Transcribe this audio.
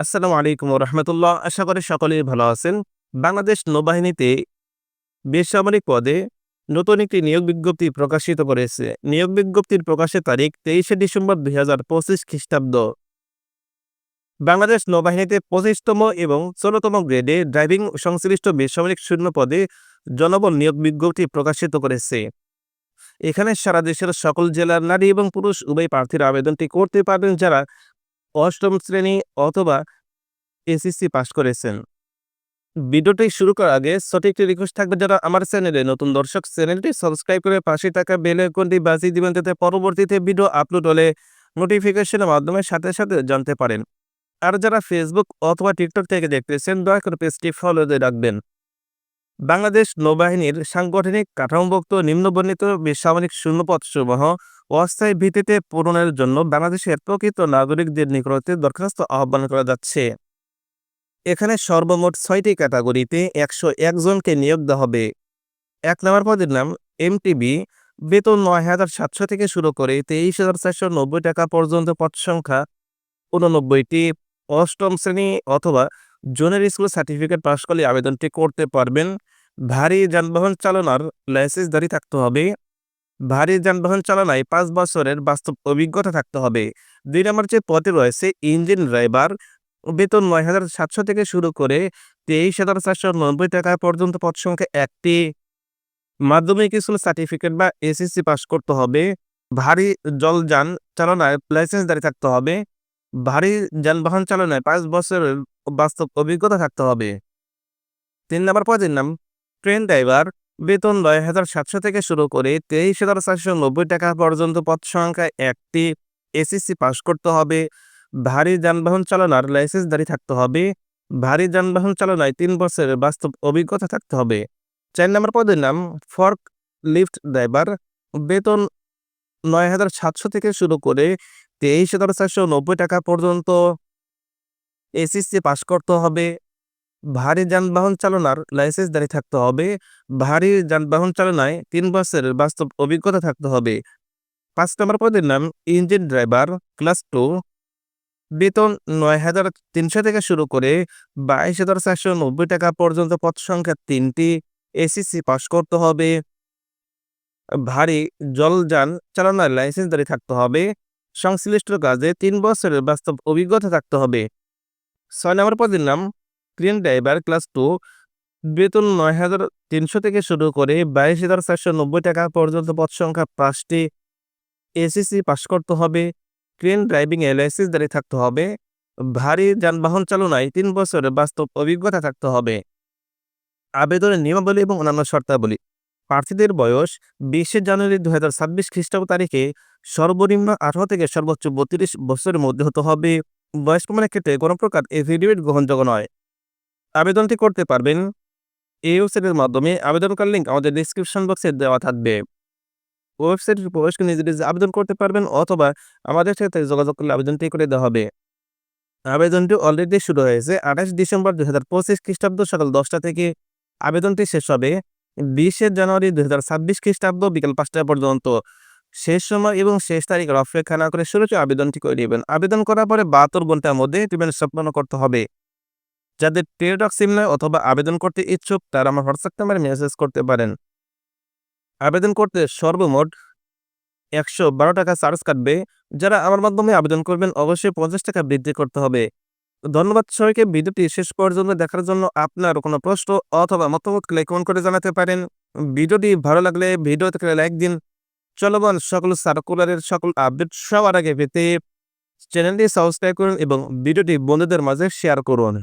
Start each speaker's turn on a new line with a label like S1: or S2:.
S1: আসসালামু আলাইকুম রহমতুল্লাহ আশা করি সকলেই ভালো আছেন। বাংলাদেশ নৌবাহিনীতে বেসামরিক পদে নতুন একটি নিয়োগ বিজ্ঞপ্তি প্রকাশিত করেছে। নিয়োগ বিজ্ঞপ্তির প্রকাশের তারিখ তেইশে ডিসেম্বর দুই হাজার পঁচিশ খ্রিস্টাব্দ। বাংলাদেশ নৌবাহিনীতে পঁচিশতম এবং ষোলোতম গ্রেডে ড্রাইভিং সংশ্লিষ্ট বেসামরিক শূন্য পদে জনবল নিয়োগ বিজ্ঞপ্তি প্রকাশিত করেছে। এখানে সারা দেশের সকল জেলার নারী এবং পুরুষ উভয় প্রার্থীর আবেদনটি করতে পারবেন যারা অষ্টম শ্রেণি অথবা এসএসসি পাশ করেছেন। ভিডিওটি শুরু করার আগে সঠিক রিকোয়েস্ট থাকবে যারা আমার চ্যানেলে নতুন দর্শক চ্যানেলটি সাবস্ক্রাইব করে পাশে থাকা বেল আইকনটি বাজিয়ে দিবেন যাতে পরবর্তীতে ভিডিও আপলোড হলে নোটিফিকেশনের মাধ্যমে সাথে সাথে জানতে পারেন। আর যারা ফেসবুক অথবা টিকটক থেকে দেখতেছেন, দয়া করে পেজটি ফলো দিয়ে রাখবেন। বাংলাদেশ নৌবাহিনীর সাংগঠনিক কাঠামোভুক্ত নিম্নবর্ণিত বেসামরিক শূন্যপদ সমূহ অস্থায়ী ভিত্তিতে পূরণের জন্য বাংলাদেশের প্রকৃত নাগরিকদের নিকটতে দরখাস্ত আহ্বান করা যাচ্ছে। এখানে সর্বমোট ছয়টি ক্যাটাগরিতে একশো একজনকে নিয়োগ দেওয়া হবে। এক নম্বর পদের নাম এমটিবি। বেতন নয় হাজার সাতশো থেকে শুরু করে তেইশ হাজার চারশো নব্বই টাকা পর্যন্ত পদ সংখ্যা। উননব্বইটি। অষ্টম শ্রেণি অথবা জোনের স্কুল সার্টিফিকেট পাশ করলে আবেদনটি করতে পারবেন। ভারী যানবাহন চালানোর লাইসেন্সধারী থাকতে হবে। ভারী যানবাহন চালনায় পাঁচ বছরের বাস্তব অভিজ্ঞতা থাকতে হবে। দুই নম্বর যে পদে রয়েছে ইঞ্জিন ড্রাইভার, বেতন নয় হাজার সাতশো থেকে শুরু করে তেইশ হাজার চারশো নব্বই টাকা পর্যন্ত পদ সংখ্যা একটি। মাধ্যমিক স্কুল সার্টিফিকেট বা এসএসসি পাস করতে হবে। ভারী জলযান চালনায় লাইসেন্স দাঁড়িয়ে থাকতে হবে। ভারী যানবাহন চালনায় পাঁচ বছরের বাস্তব অভিজ্ঞতা থাকতে হবে। তিন নম্বর পদের নাম ট্রেন ড্রাইভার বেতন নয় হাজার সাতশো থেকে শুরু করে তেইশ হাজার চারশো নব্বই টাকা পর্যন্ত পদ সংখ্যা একটি, এসএসসি পাস করতে হবে, ভারী যানবাহন চালানোর দাঁড়িয়ে থাকতে হবে, ভারী যানবাহন চালনায় তিন বছরের বাস্তব অভিজ্ঞতা থাকতে হবে। চার নম্বর পদের নাম ফর্ক লিফট ড্রাইভার, বেতন নয় হাজার সাতশো থেকে শুরু করে তেইশ হাজার চারশো নব্বই টাকা পর্যন্ত এসএসসি পাস করতে হবে। ভারী যানবাহন চালনার লাইসেন্স দাঁড়িয়ে থাকতে হবে। ভারী যানবাহন চালনায় তিন বছরের বাস্তব অভিজ্ঞতা থাকতে হবে। পাঁচ নম্বর পদের নাম ইঞ্জিন ড্রাইভার ক্লাস টু বেতন নয় হাজার তিনশো থেকে শুরু করে বাইশ হাজার চারশো নব্বই টাকা পর্যন্ত পদ সংখ্যা তিনটি। এসিসি পাস করতে হবে। ভারী জলযান চালানোর লাইসেন্স দাঁড়িয়ে থাকতে হবে। সংশ্লিষ্ট কাজে তিন বছরের বাস্তব অভিজ্ঞতা থাকতে হবে। ছয় নম্বর পদের নাম ক্রেন ড্রাইভার ক্লাস টু, বেতন নয় হাজার তিনশো থেকে শুরু করে বাইশ হাজার চারশো নব্বই টাকা পর্যন্ত পদ সংখ্যা পাঁচটি এসিসি পাস করতে হবে। ক্রেন ড্রাইভিং লাইসেন্স দাঁড়িয়ে থাকতে হবে। ভারী যানবাহন চালনায় তিন বছরের বাস্তব অভিজ্ঞতা থাকতে হবে। আবেদনের নিয়মাবলী এবং অন্যান্য শর্তাবলী। প্রার্থীদের বয়স বিশে জানুয়ারি দু হাজার ছাব্বিশ খ্রিস্টাব্দ তারিখে সর্বনিম্ন আঠারো থেকে সর্বোচ্চ বত্রিশ বছরের মধ্যে হতে হবে। বয়স প্রমাণের ক্ষেত্রে কোনো প্রকার এফিডেভিট গ্রহণযোগ্য নয়। আবেদনটি করতে পারবেন। এই ওয়েবসাইটের মাধ্যমে আবেদন করার লিঙ্ক আমাদের ডিসক্রিপশন বক্সে দেওয়া থাকবে। ওয়েবসাইটে প্রবেশ করে নিজে নিজে আবেদন করতে পারবেন অথবা আমাদের সাথে যোগাযোগ করলে আবেদনটি করে দেওয়া হবে। আবেদনটি অলরেডি শুরু হয়েছে আঠাশ ডিসেম্বর দু হাজার পঁচিশ খ্রিস্টাব্দ সকাল দশটা থেকে। আবেদনটি শেষ হবে বিশে জানুয়ারি দুই হাজার ছাব্বিশ খ্রিস্টাব্দ বিকাল পাঁচটা পর্যন্ত। শেষ সময় এবং শেষ তারিখের অপেক্ষা না করে শুরু আবেদনটি করে নেবেন। আবেদন করার পরে বাহাত্তর ঘণ্টার মধ্যে পেমেন্ট সম্পন্ন করতে হবে। যাদের টেলিটক সিম নয় অথবা আবেদন করতে ইচ্ছুক, তারা আমার হোয়াটসঅ্যাপ নাম্বারে মেসেজ করতে পারেন। আবেদন করতে সর্বমোট একশো বারো টাকা চার্জ কাটবে। যারা আমার মাধ্যমে আবেদন করবেন, অবশ্যই পঞ্চাশ টাকা বৃদ্ধি করতে হবে। ধন্যবাদ সবাইকে, ভিডিওটি শেষ পর্যন্ত দেখার জন্য আপনার কোনো প্রশ্ন অথবা মতামত কমেন্ট করে জানাতে পারেন। ভিডিওটি ভালো লাগলে ভিডিও থেকে লাইক দিন। চলমান সকল সার্কুলারের সকল আপডেট সবার আগে পেতে চ্যানেলটি সাবস্ক্রাইব করুন এবং ভিডিওটি বন্ধুদের মাঝে শেয়ার করুন।